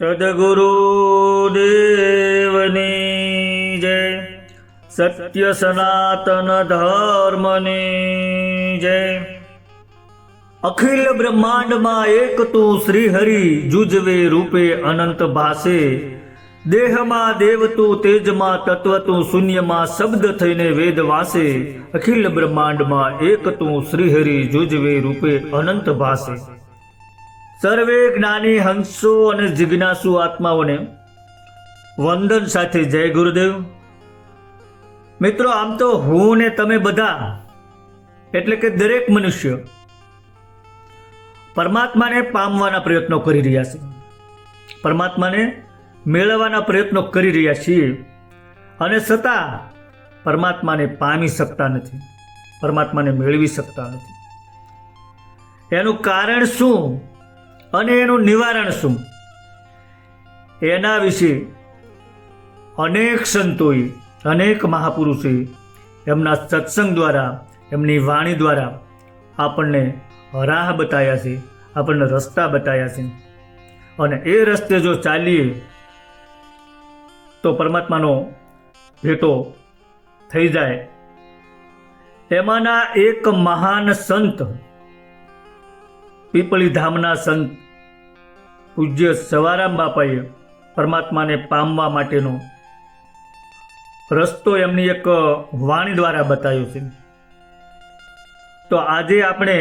સદગુરુ દેવની જય સત્ય સનાતન ધર્મની જય અખિલ બ્રહ્માંડમાં એક તું શ્રીહરિ જુજવે રૂપે અનંત ભાસે દેહમાં દેવ તું તેજમાં તત્વ તું શૂન્યમાં શબ્દ થઈને વેદ વાસે અખિલ બ્રહ્માંડમાં એક તું શ્રીહરિ જુજવે રૂપે અનંત ભાસે સર્વે જ્ઞાની હંસો અને જિજ્ઞાસુ આત્માઓને વંદન સાથે જય ગુરુદેવ. મિત્રો, આમ તો હું ને તમે બધા, એટલે કે દરેક મનુષ્ય, પરમાત્માને પામવાના પ્રયત્નો કરી રહ્યા છે પરમાત્માને મેળવવાના પ્રયત્નો કરી રહ્યા છીએ. અને છતાં પરમાત્માને પામી શકતા નથી. પરમાત્માને મેળવી શકતા નથી. એનું કારણ શું? અને એનું નિવારણ શું? એના વિશે અનેક સંતોએ, અનેક મહાપુરુષોએ એમના સત્સંગ દ્વારા, એમની વાણી દ્વારા આપણને રાહ બતાવ્યા છે, આપણને રસ્તા બતાવ્યા છે. અને એ રસ્તે જો ચાલીએ, તો પરમાત્માનો ભેટો થઈ જાય. એમાંના એક મહાન સંત પીપળી ધામના સંત પૂજ્ય સવારામ બાપાએ પરમાત્માને પામવા માટેનો રસ્તો એમની એક વાણી દ્વારા બતાવ્યો છે. તો આજે આપણે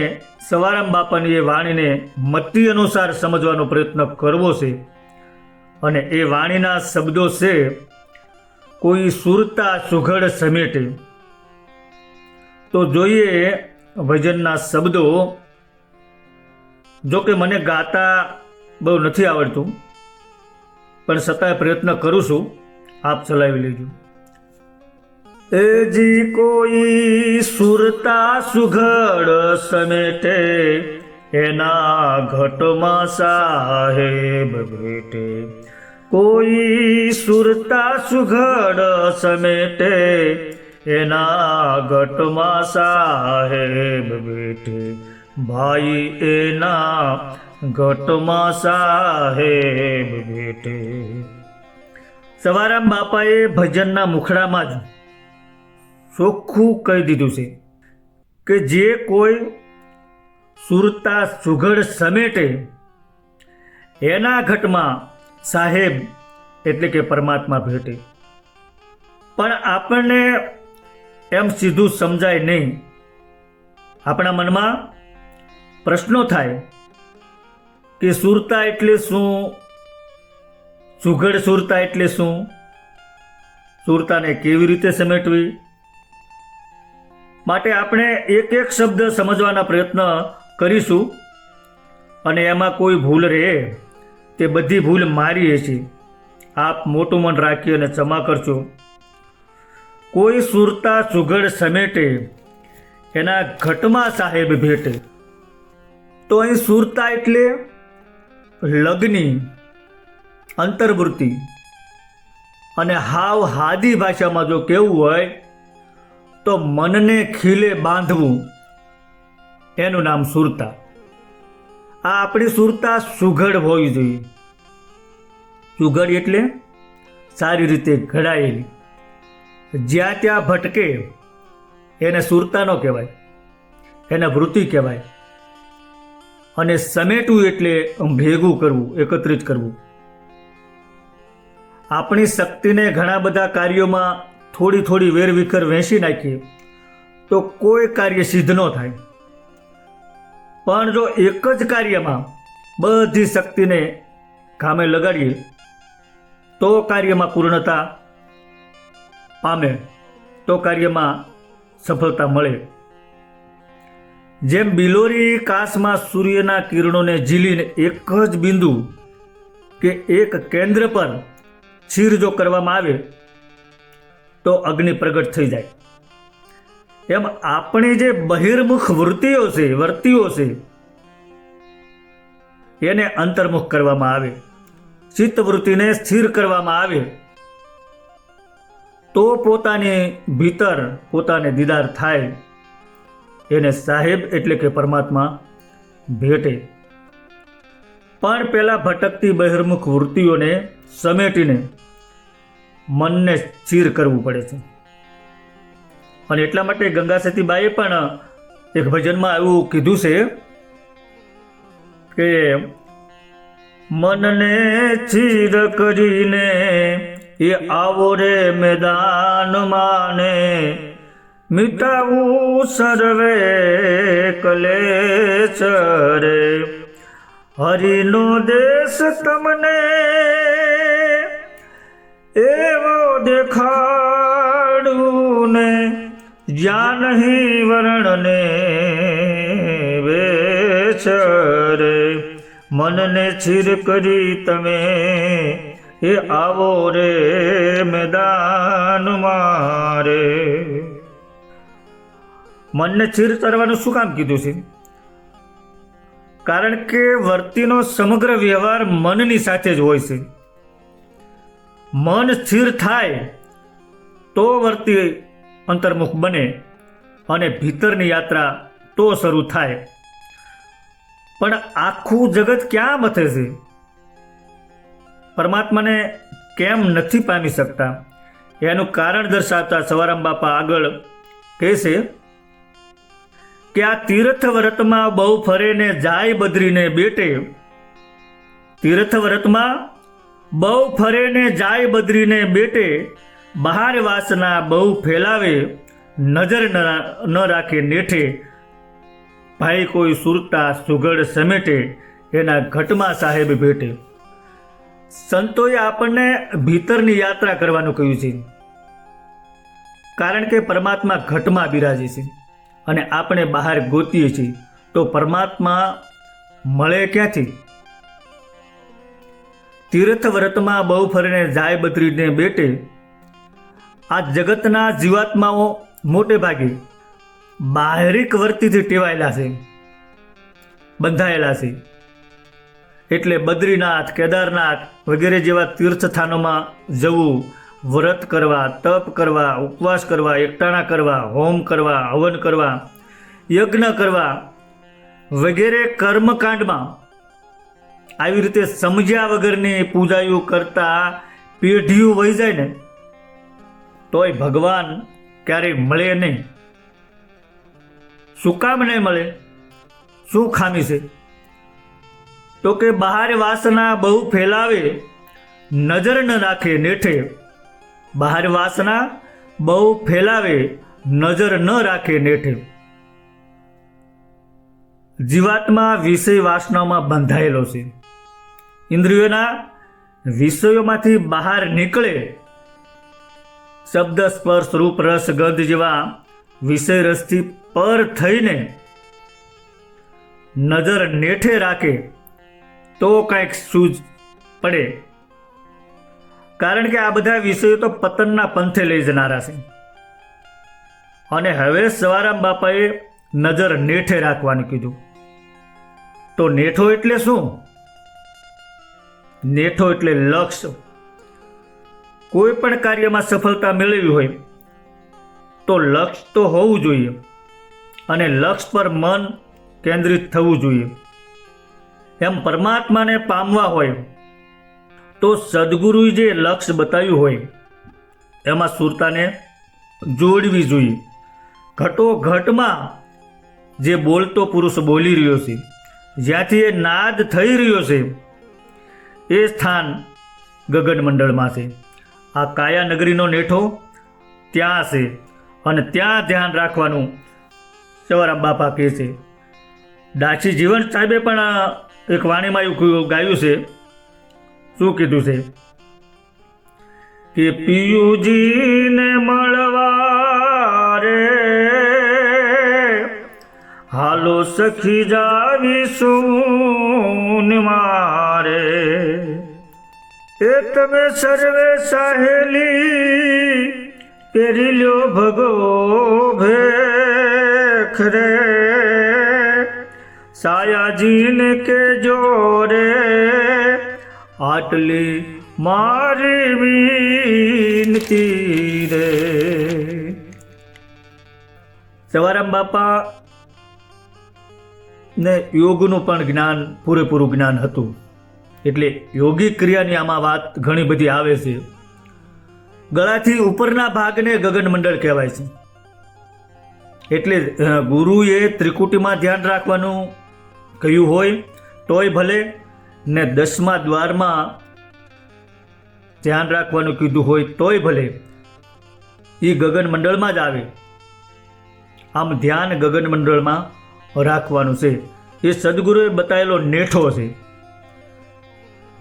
સવારામ બાપાની એ વાણીને મતિ અનુસાર સમજવાનો પ્રયત્ન કરવો છે અને એ વાણીના શબ્દો છે, કોઈ સુરતા સુઘડ સમેટે. તો જોઈએ ભજનના શબ્દો, જો કે મને ગાતા બહુ નથી આવડતું. પણ છતાંય પ્રયત્ન કરું છું. આપ ચલાવી લેજો. એ જી કોઈ સુરતા સુઘડ સમેટે, એના ઘટમાં સાહેબ ભેટે. કોઈ સુરતા સુઘડ સમેટે, એના ઘટમાં સાહેબ બેઠે ભાઈ એના ઘટમાં સાહેબ ભેટે સવારામ બાપાએ ભજનના મુખડામાં જ ચોખ્ખું કહી દીધું છે કે જે કોઈ સુરતા સુઘડ સમેટે, એના ઘટમાં સાહેબ એટલે કે પરમાત્મા ભેટે. પણ આપણને એમ સીધું સમજાય નહીં. આપણા મનમાં પ્રશ્નો થાય કે સુરતા એટલે શું? સુઘડ સુરતા એટલે શું? સુરતાને કેવી રીતે સમેટવી? માટે આપણે એક એક શબ્દ સમજવાના પ્રયત્ન કરીશું. અને એમાં કોઈ ભૂલ રહે, તે બધી ભૂલ મારી છીએ. આપ મોટું મન રાખી અને ક્ષમા કરશો કોઈ સુરતા સુઘડ સમેટે, એના ઘટમાં સાહેબ ભેટે. તો અહીં સુરતા એટલે લગ્ની, અંતર્વૃત્તિ અને હાવ હાદી ભાષામાં જો કેવું હોય, તો મનને ખીલે બાંધવું. એનું નામ સુરતા. આ આપણી સુરતા સુઘડ હોવી જોઈએ. સુઘડ એટલે સારી રીતે ઘડાયેલી. જ્યાં ત્યાં ભટકે, એને સુરતા ન કહેવાય, એને વૃત્તિ કહેવાય. અને સમેટવું એટલે ભેગું કરવું, એકત્રિત કરવું. આપણી શક્તિને ઘણા બધા કાર્યોમાં થોડી થોડી વેરવિખર વહેંચી નાખીએ, તો કોઈ કાર્ય સિદ્ધ ન થાય. પણ જો એક જ કાર્યમાં બધી શક્તિને કામે લગાડીએ, તો કાર્યમાં પૂર્ણતા પામે, તો કાર્યમાં સફળતા મળે. જેમ બિલોરી કાશમાં સૂર્યના કિરણોને ઝીલીને એક જ બિંદુ કે એક કેન્દ્ર પર છીર જો કરવામાં આવે, તો અગ્નિ પ્રગટ થઈ જાય. એમ આપણી જે બહિર્મુખ વૃત્તિઓ છે, વર્તિઓ છે, એને અંતર્મુખ કરવામાં આવે, ચિત્તવૃત્તિને સ્થિર કરવામાં આવે, તો પોતાની ભીતર પોતાને દીદાર થાય. એને સાહેબ એટલે કે પરમાત્મા ભેટે. પણ પેલા ભટકતી બહિર્મુખ વૃત્તિઓને સમેટીને મનને સ્થિર કરવું પડે છે. અને એટલા માટે ગંગા સતીબાઈએ પણ એક ભજનમાં એવું કીધું છે કે મનને ચીર કરીને એ આવો રે મેદાન ને મિટાવું સર્વે કલેશ રે હરિનો દેશ તમને એવો દેખાડું ને જ્યાં નહીં વર્ણને વેચરે. મનને છીર કરી તમે, એ આવો રે મેદાન મારે. મનને ચીર કરવાનું શું કામ કીધું છે? કારણ કે વર્તીનો સમગ્ર વ્યવહાર મનની સાથે જ હોય છે. મન સ્થિર થાય તો વર્તી અંતર્મુખ બને અને ભીતરની યાત્રા તો શરૂ થાય. પણ આખું જગત ક્યાં મથે છે? પરમાત્માને કેમ નથી પામી શકતા? એનું કારણ દર્શાવતા સવારામ બાપા આગળ કહે છે કે આ તીર્થ વ્રતમાં બહુ ફરે ને જાય બદરીને બેટે. તીર્થ વ્રતમાં બહુ ફરે ને જાય બદરીને બેટે. બહાર વાસના બહુ ફેલાવે, નજર ન રાખે નેઠે. ભાઈ કોઈ સુરતા સુગડ સમેટે, એના ઘટમાં સાહેબ ભેટે. સંતોએ આપણને ભીતરની યાત્રા કરવાનું કહ્યું છે. કારણ કે પરમાત્મા ઘટમાં બિરાજે છે. અને આપણે બહાર ગોતીએ છીએ, તો પરમાત્મા મળે ક્યાંથી? તીર્થ વ્રતમાં બહુ ફરીને જાય બદરીને બેટે આ જગતના જીવાત્માઓ મોટે ભાગે બાહરિક વર્તીથી ટેવાયેલા છે, બંધાયેલા છે. એટલે બદ્રીનાથ, કેદારનાથ વગેરે જેવા તીર્થસ્થાનોમાં જવું વ્રત કરવા, તપ કરવા, ઉપવાસ કરવા, એકટાણા કરવા, હોમ કરવા, હવન કરવા, યજ્ઞ કરવા વગેરે કર્મકાંડમાં આવી રીતે સમજ્યા વગરની પૂજાઓ કરતા પેઢીઓ વહી જાય ને, તોય ભગવાન ક્યારેય મળે નહીં. શું કામ નહીં મળે? શું ખામી છે? તો કે બહાર વાસના બહુ ફેલાવે, નજર ન રાખે, નેઠે બહાર વાસના બહુ ફેલાવે, નજર ન રાખે નેઠે. જીવાત્મા વિષય વાસનામાં બંધાયેલો છે. ઇન્દ્રિયોના વિષયોમાંથી બહાર નીકળે. શબ્દ, સ્પર્શ, રૂપ, રસ, ગંધ જેવા વિષય રસથી પર થઈને નજર નેઠે રાખે, તો કંઈક સૂઝ પડે. કારણ કે આ બધા વિષયો તો પતનના પંથે લઈ જનારા છે. અને હવે સવારામ બાપાએ નજર નેઠે રાખવાનું કીધું. તો નેઠો એટલે શું? નેઠો એટલે લક્ષ્ય કોઈ પણ કાર્યમાં સફળતા મેળવી હોય, તો લક્ષ્ય તો હોવું જોઈએ. અને લક્ષ્ય પર મન કેન્દ્રિત થવું જોઈએ. એમ પરમાત્માને પામવા હોય તો સદગુરુએ જે લક્ષ્ય બતાવ્યું હોય, એમાં સુરતાને જોડવી જોઈએ. ઘટો ઘટમાં જે બોલતો પુરુષ બોલી રહ્યો છે, જ્યાંથી એ નાદ થઈ રહ્યો છે, એ સ્થાન ગગનમંડળમાં છે. આ કાયા નગરીનો નેઠો ત્યાં છે અને ત્યાં ધ્યાન રાખવાનું સવારામ બાપા કહે છે. દાસી જીવન સાહેબે પણ એક વાણીમાં એવું ગાયું છે શું કીધું છે? કે પિયુજીને મળવા રે હાલો સખી જાવીશું મારે એ તમે સર્વે સાહેલી પેરી લ્યો ભગો ભેખ રે સાયાજીને કે જોરે આટલી મારી વિનતી રે. સવારામ બાપા ને યોગનું પણ જ્ઞાન, પૂરેપૂરું જ્ઞાન હતું. એટલે યોગિક ક્રિયાની આમાં વાત ઘણી બધી આવે છે. ગળાથી ઉપરના ભાગને ગગનમંડળ કહેવાય છે. એટલે ગુરુએ ત્રિકુટીમાં ધ્યાન રાખવાનું કહ્યું હોય, તોય ભલે ને દસમા દ્વારમાં ધ્યાન રાખવાનું કીધું હોય તોય ભલે એ ગગનમંડળમાં જ આવે. આમ ધ્યાન ગગનમંડળમાં રાખવાનું છે. એ સદગુરુએ બતાવેલો નેઠો છે.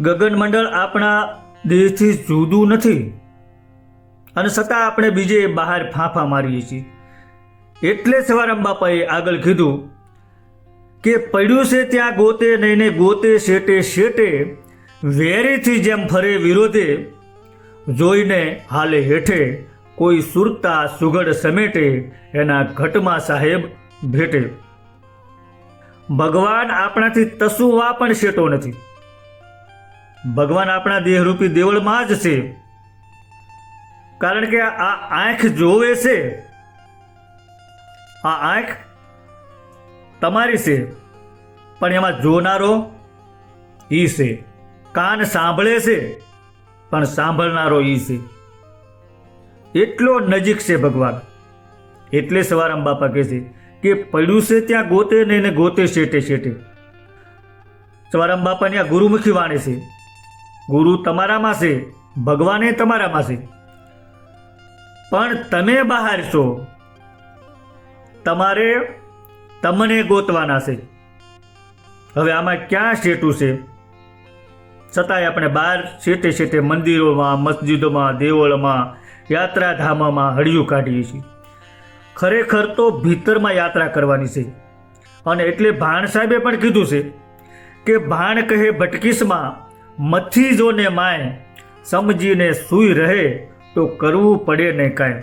ગગનમંડળ આપણા દેહથી જુદું નથી અને છતાં આપણે બીજે બહાર ફાંફા મારીએ છીએ. એટલે સવારામ બાપાએ આગળ કીધું કે પડ્યું છે ત્યાં ગોતે નહીં ગોતે શેટે શેટે વેરીથી જેમ ફરે વિરોધે, જોઈને હાલે હેઠે કોઈ સુરતા સુગડ સમેટે, એના ઘટમાં સાહેબ ભેટે. ભગવાન આપણાથી તસુવા પણ શેટો નથી. ભગવાન આપણા દેહરૂપી દેવળમાં જ છે. કારણ કે આ આંખ જોવે છે. આ આંખ તમારી છે પણ એમાં જોનારો ઈ છે કાન સાંભળે છે પણ સાંભળનારો ઈ છે એટલો નજીક છે ભગવાન. એટલે સવારામ બાપા કહે છે કે પડ્યું છે ત્યાં ગોતે નહીં ને ગોતે શેટે શેટે. સવારામ બાપાની આ ગુરુમુખી વાણી છે. ગુરુ તમારામાં છે, ભગવાને તમારામાં છે. પણ તમે બહાર છો. તમારે તમને ગોતવાના છે. હવે આમાં ક્યાં શેટું છે? છતાંય આપણે બહાર શેટે શેટે મંદિરોમાં, મસ્જિદોમાં, દેવળમાં, યાત્રાધામોમાં હળિયું કાઢીએ છીએ. ખરેખર તો ભીતરમાં યાત્રા કરવાની છે. અને એટલે ભાણ સાહેબે પણ કીધું છે કે ભાણ કહે ભટકીસમાં મથી માય, સમજીને સૂઈ રહે તો કરવું પડે ને કાંઈ.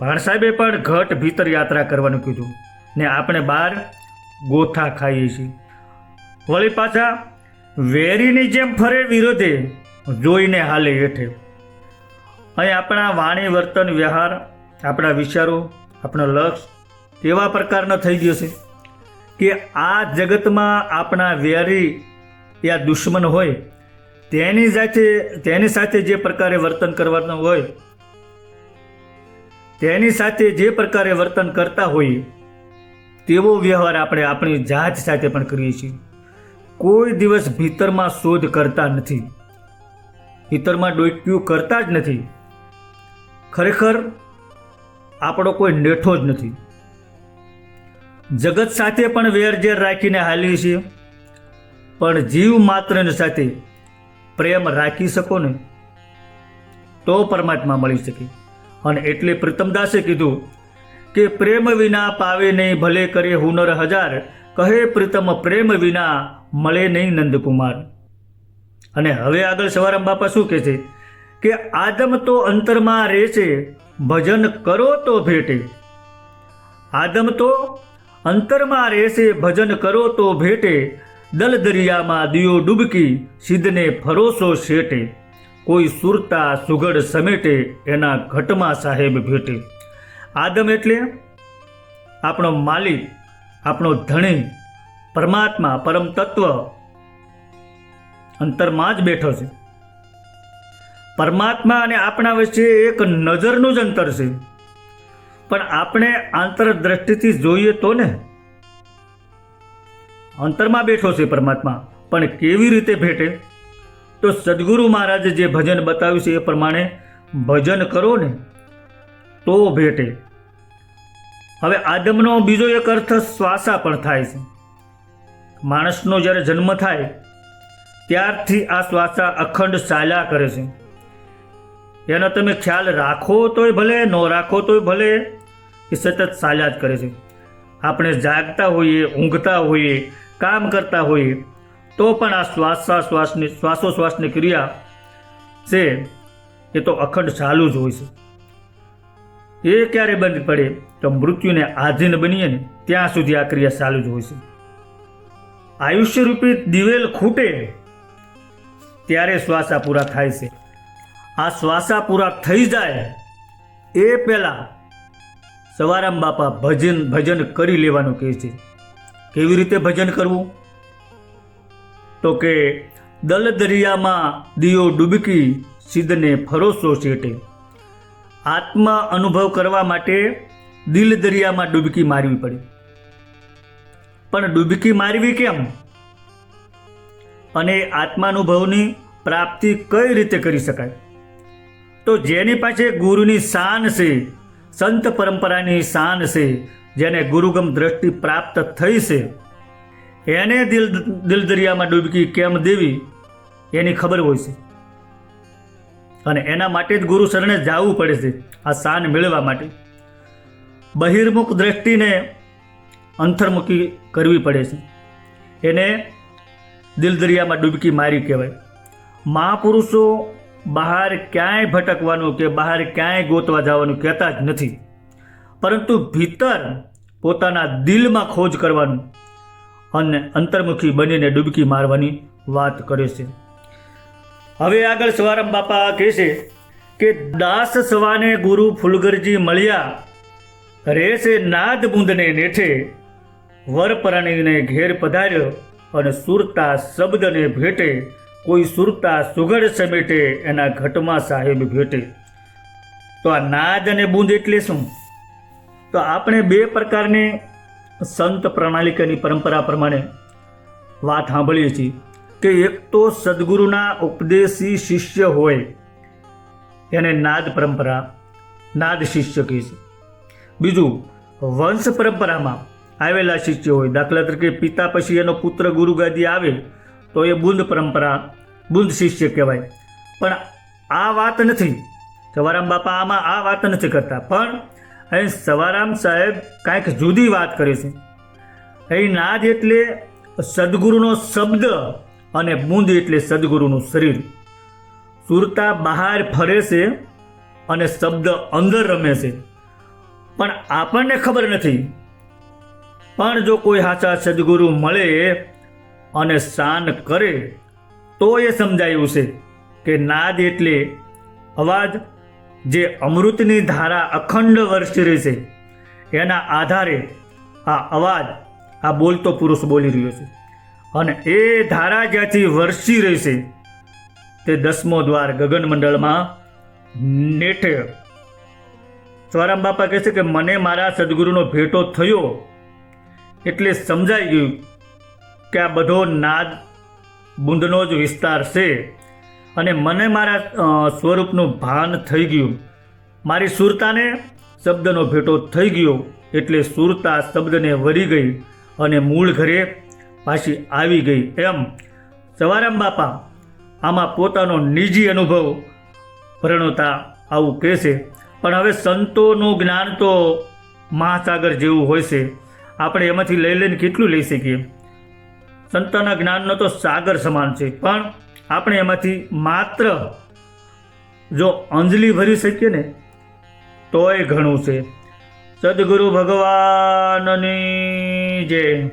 ભાણ સાહેબે પણ ઘટ ભીતર યાત્રા કરવાનું કીધું. ને આપણે બહાર ગોથા ખાઈએ છીએ. વળી પાછા વેરીની જેમ ફરે વિરોધે જોઈને હાલે હેઠે. અહીં આપણા વાણી, વર્તન, વ્યવહાર, આપણા વિચારો, આપણો લક્ષ એવા પ્રકારનો થઈ ગયો છે કે આ જગતમાં આપણા વેરી યા દુશ્મન હોય, તેની સાથે તેની સાથે જે પ્રકારે વર્તન કરવાનું હોય, તેની સાથે જે પ્રકારે વર્તન કરતા હોઈએ તેવો વ્યવહાર આપણે આપણી જાત સાથે પણ કરીએ છીએ. કોઈ દિવસ ભીતરમાં શોધ કરતા નથી. ભીતરમાં ડોક્યું કરતા જ નથી. ખરેખર આપણો કોઈ નેઠો જ નથી. જગત સાથે પણ વેરઝેર રાખીને હાલીએ છીએ. પણ જીવ માત્રને સાથે પ્રેમ રાખી શકો ને તો પરમાત્મા મળી શકે. અને એટલે પ્રીતમદાસે કીધું કે પ્રેમ વિના પાવે નહીં, ભલે કરે હુનર હજાર, કહે પ્રીતમ પ્રેમ વિના મળે નહીં નંદકુમાર. અને હવે આગળ સવારામ બાપા શું કહે છે? કે આદમ તો અંતરમાં રહે છે ભજન કરો તો ભેટે. આદમ તો અંતરમાં રહેશે, ભજન કરો તો ભેટે. દલ દરિયામાં દિયો ડૂબકી, સિદ્ધને ફરોસો શેટે. કોઈ સુરતા સુગડ સમેટે, એના ઘટમાં સાહેબ ભેટે. આદમ એટલે આપણો માલિક, આપણો ધણી, પરમાત્મા, પરમ તત્વ. અંતરમાં જ બેઠો છે. પરમાત્મા અને આપણા વચ્ચે એક નજરનું જ અંતર છે. પણ આપણે આંતરદ્રષ્ટિથી જોઈએ તો ને? અંતરમાં બેઠો છે પરમાત્મા. પણ કેવી રીતે ભેટે? તો સદગુરુ મહારાજે જે ભજન બતાવ્યું છે એ પ્રમાણે ભજન કરો ને. તો ભેટે. હવે આદમનો બીજો એક અર્થ શ્વાસા પણ થાય છે. માણસનો જ્યારે જન્મ થાય, ત્યારથી આ શ્વાસા અખંડ ચાલ્યા કરે છે. એનો તમે ખ્યાલ રાખો તોય ભલે, ન રાખો તોય ભલે, એ સતત ચાલ્યા જ કરે છે. આપણે જાગતા હોઈએ, ઊંઘતા હોઈએ, કામ કરતા હોઈએ, તો પણ આ શ્વાસાશ્વાસની શ્વાસોશ્વાસની ક્રિયા છે, એ તો અખંડ ચાલુ જ હોય છે. એ ક્યારે બંધ પડે? તો મૃત્યુને આધીન બનીએ ને ત્યાં સુધી આ ક્રિયા ચાલુ જ હોય છે. આયુષ્યરૂપી દિવેલ ખૂટે ત્યારે શ્વાસા પૂરા થાય છે. આ શ્વાસા પૂરા થઈ જાય એ પહેલાં સવારામ બાપા ભજન ભજન કરી લેવાનું કહે છે. કેવી રીતે ભજન કરવું? તો કે, દલદરિયામાં દિયો ડૂબકી સિદ્ધને ફરોસો શેટે. આત્મા અનુભવ કરવા માટે દિલ દરિયામાં ડૂબકી મારવી પડી. પણ ડૂબકી મારવી કેમ? અને આત્માનુભવની પ્રાપ્તિ કઈ રીતે કરી શકાય? તો જેની પાસે ગુરુની શાન છે, સંત પરંપરાની શાન છે, જેને ગુરુગમ દ્રષ્ટિ પ્રાપ્ત થઈ છે, એને દિલ દિલ દરિયામાં ડૂબકી કેમ દેવી? એની ખબર હોય છે. અને એના માટે જ ગુરુ શરણે જવું પડે છે આ શાન મેળવવા માટે. બહિર્મુખ દ્રષ્ટિને અંતર્મુખી કરવી પડે છે. એને દિલ દરિયામાં ડૂબકી મારી કહેવાય. મહાપુરુષો બહાર ક્યાંય ભટકવાનું કે બહાર ક્યાંય ગોતવા જવાનું કહેતા જ નથી. પરંતુ ભીતર પોતાના દિલમાં ખોજ કરવાનું અને અંતર્મુખી બનીને ડૂબકી મારવાની વાત કરે છે. હવે આગળ સવારામ બાપા કહે છે કે દાસ સવાને ગુરુ ફુલગરજી મળ્યા રેસે નાદ બુંદને નેઠે વરપરાણીને ઘેર પધાર્યો અને સુરતા શબ્દને ભેટે, કોઈ સુરતા સુઘડ સમેટે એના ઘટમાં સાહેબ ભેટે. તો આ નાદ અને બુંદ એટલે શું? તો આપણે બે પ્રકારની સંત પ્રણાલિકાની પરંપરા પ્રમાણે વાત સાંભળીએ છીએ. કે એક તો સદગુરુના ઉપદેશી શિષ્ય હોય, એને નાદ પરંપરા, નાદ શિષ્ય કહે છે. બીજું, વંશ પરંપરામાં આવેલા શિષ્ય હોય, દાખલા તરીકે પિતા પછી એનો પુત્ર ગુરુગાદી આવે, તો એ બુંદ પરંપરા, બુંદ શિષ્ય કહેવાય. પણ આ વાત નથી. સવારામ બાપા આમાં આ વાત નથી કરતા. પણ અહીં સવારામ સાહેબ કાંઈક જુદી વાત કરે છે. અહીં નાદ એટલે સદગુરુનો શબ્દ અને બુંદ એટલે સદગુરુનું શરીર. સુરતા બહાર ફરે છે અને શબ્દ અંદર રમે છે. પણ આપણને ખબર નથી. પણ જો કોઈ સાચા સદગુરુ મળે અને શાન કરે, તો એ સમજાયું છે કે નાદ એટલે અવાજ જે અમૃતની ધારા અખંડ વર્ષી રહી છે. એના આધારે આ અવાજ, આ બોલતો પુરુષ બોલી રહ્યો છે. અને એ ધારા જ્યાંથી વર્ષી રહી છે, તે દસમો દ્વાર ગગનમંડળમાં નેઠે. સ્વરામ બાપા કહે છે કે મને મારા સદગુરુનો ભેટો થયો એટલે સમજાઈ ગયું કે આ બધો નાદ બુંદનો જ વિસ્તાર છે અને મને મારા સ્વરૂપનું ભાન થઈ ગયું. મારી સુરતાને શબ્દનો ભેટો થઈ ગયો એટલે સુરતા શબ્દને વરી ગઈ અને મૂળ ઘરે પાછી આવી ગઈ એમ સવારામ બાપા આમાં પોતાનો નિજી અનુભવ પ્રણોતા આવું કહેશે. પણ હવે સંતોનું જ્ઞાન તો મહાસાગર જેવું હોય છે. આપણે એમાંથી લઈ લઈને કેટલું લઈ શકીએ? સંતોના જ્ઞાનનો તો સાગર સમાન છે. પણ આપણે એમાંથી માત્ર જો અંજલિ ભરી શકીએ ને, તોય ઘણું છે. સદગુરુ ભગવાનની જય.